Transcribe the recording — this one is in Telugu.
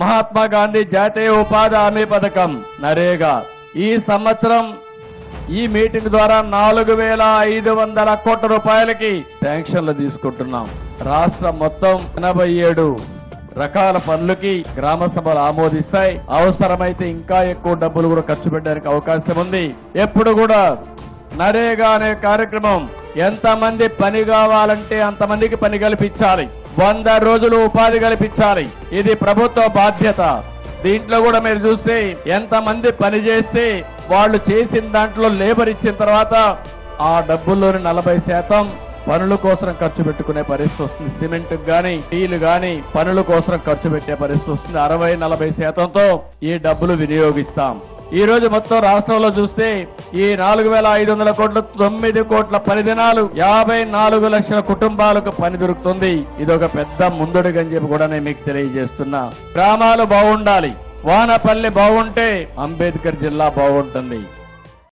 మహాత్మా గాంధీ జాతీయ ఉపాధి హామీ పథకం. నరేగా ఈ సంవత్సరం ఈ మీటింగ్ ద్వారా నాలుగు వేల ఐదు వందల కోట్ల రూపాయలకి శాంక్షన్లు తీసుకుంటున్నాం. రాష్ట్రం మొత్తం ఎనభై ఏడు రకాల పనులకి గ్రామ సభలు ఆమోదిస్తాయి. అవసరమైతే ఇంకా ఎక్కువ డబ్బులు కూడా ఖర్చు పెట్టడానికి అవకాశం ఉంది. ఎప్పుడు కూడా నరేగా అనే కార్యక్రమం ఎంతమంది పని కావాలంటే అంతమందికి పని కల్పించాలి. వంద రోజులు ఉపాధి కల్పించాలి. ఇది ప్రభుత్వ బాధ్యత. దీంట్లో కూడా మీరు చూస్తే ఎంతమంది పని చేస్తే వాళ్ళు చేసిన దాంట్లో లేబర్ ఇచ్చిన తర్వాత ఆ డబ్బుల్లోని నలభై శాతం పనుల కోసం ఖర్చు పెట్టుకునే పరిస్థితి వస్తుంది. సిమెంట్ గాని టీలు గాని పనుల కోసం ఖర్చు పెట్టే పరిస్థితి వస్తుంది. అరవై నలభై శాతంతో ఈ డబ్బులు వినియోగిస్తాం. ఈ రోజు మొత్తం రాష్ట్రంలో చూస్తే ఈ నాలుగు వేల ఐదు వందల కోట్ల తొమ్మిది కోట్ల పని దినాలు యాభై నాలుగు లక్షల కుటుంబాలకు పని దొరుకుతుంది. ఇది ఒక పెద్ద ముందడుగని చెప్పి కూడా నేను మీకు తెలియజేస్తున్నా. గ్రామాలు బాగుండాలి. వానపల్లి బాగుంటే అంబేద్కర్ జిల్లా బాగుంటుంది.